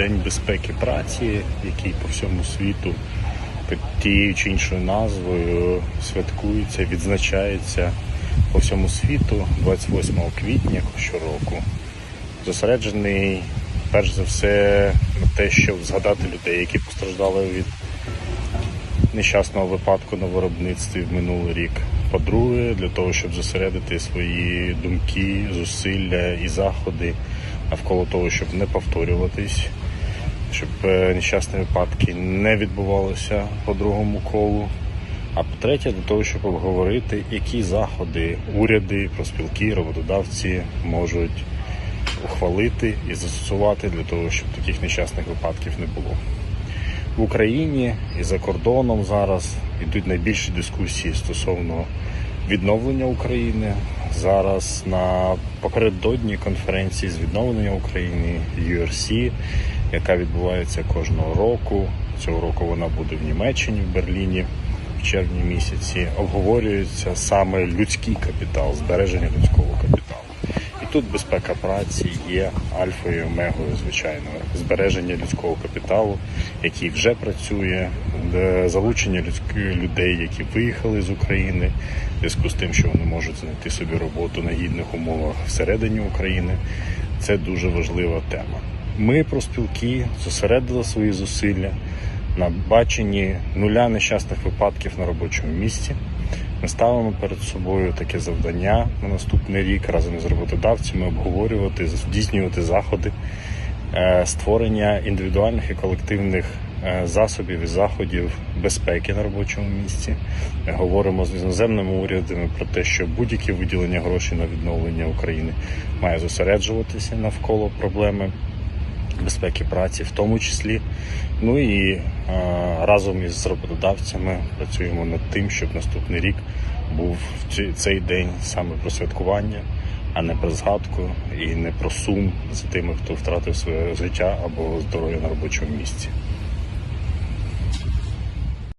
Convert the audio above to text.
День безпеки праці, який по всьому світу під тією чи іншою назвою святкується, відзначається по всьому світу 28 квітня щороку. Зосереджений перш за все на те, щоб згадати людей, які постраждали від нещасного випадку на виробництві в минулий рік. По-друге, для того, щоб зосередити свої думки, зусилля і заходи навколо того, щоб не повторюватись, щоб е, нещасні випадки не відбувалися по другому колу. А по-третє, для того, щоб обговорити, які заходи уряди, профспілки, роботодавці можуть ухвалити і застосувати для того, щоб таких нещасних випадків не було. В Україні і за кордоном зараз йдуть найбільші дискусії стосовно відновлення України. Зараз на попередодні конференції з відновлення України URC, яка відбувається кожного року. Цього року вона буде в Німеччині, в Берліні в червні місяці. Обговорюється саме людський капітал, збереження людського капіталу. І тут безпека праці є альфою і омегою, звичайно, збереження людського капіталу, який вже працює, залучення людей, які виїхали з України, в зв'язку з тим, що вони можуть знайти собі роботу на гідних умовах всередині України. Це дуже важлива тема. Ми, проспілки, зосередили свої зусилля на баченні нуля нещасних випадків на робочому місці. Ми ставимо перед собою таке завдання на наступний рік разом з роботодавцями обговорювати, здійснювати заходи е, створення індивідуальних і колективних засобів і заходів безпеки на робочому місці. Говоримо з іноземними урядами про те, що будь-яке виділення грошей на відновлення України має зосереджуватися навколо проблеми безпеки праці, в тому числі. Ну і е, разом із роботодавцями працюємо над тим, щоб наступний рік був цей день саме про святкування, а не про згадку і не про сум за тими, хто втратив своє життя або здоров'я на робочому місці.